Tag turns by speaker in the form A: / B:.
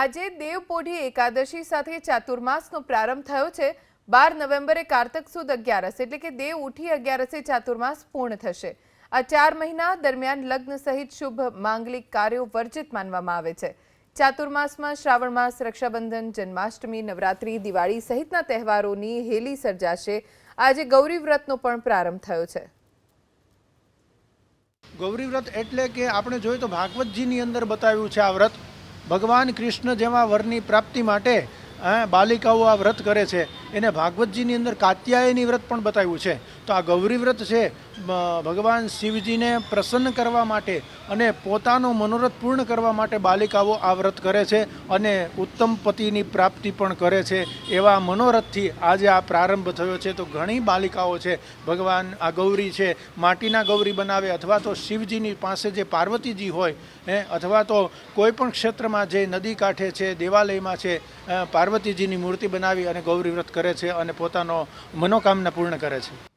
A: આજે દેવપોઢી એકાદશી સાથે ચાતુર્માસનો પ્રારંભ થયો છે. બાર નવેમ્બરે કારતક સુદ અગિયારસ એટલે કે દેવ ઉઠી અગિયારસે ચાતુર્માસ પૂર્ણ થશે. આ ચાર મહિના દરમિયાન લગ્ન સહિત શુભ માંગલિક કાર્યો વર્જિત માનવામાં આવે છે. ચાતુર્માસમાં શ્રાવણ માસ, રક્ષાબંધન, જન્માષ્ટમી, નવરાત્રી, દિવાળી સહિતના તહેવારોની હેલી સર્જાશે. આજે ગૌરી વ્રતનો પણ પ્રારંભ થયો છે.
B: ગૌરી વ્રત એટલે કે આપણે જોઈએ તો ભાગવતજીની અંદર બતાવ્યું છે આ વ્રત. ભગવાન કૃષ્ણ જેવા વરની પ્રાપ્તિ માટે અ, બાલિકાઓ આ વ્રત કરે છે. એને ભાગવતજીની અંદર કાત્યાયની વ્રત પણ બતાવ્યું છે. તો આ ગૌરી વ્રત છે ભગવાન શિવજીને પ્રસન્ન કરવા માટે અને પોતાનો મનોરથ પૂર્ણ કરવા માટે બાલિકાઓ આ વ્રત કરે છે અને ઉત્તમ પતિની પ્રાપ્તિ પણ કરે છે. એવા મનોરથથી આજે આ પ્રારંભ થયો છે. તો ઘણી બાલિકાઓ છે ભગવાન આ ગૌરી છે માટીના ગૌરી બનાવે અથવા તો શિવજીની પાસે જે પાર્વતીજી હોય હે અથવા તો કોઈ પણ ક્ષેત્રમાં જે નદી કાંઠે છે દેવાલયમાં છે અ, પાર્વતીજીની મૂર્તિ બનાવી અને ગૌરી વ્રત કરે છે અને પોતાનો મનોકામના પૂર્ણ કરે છે.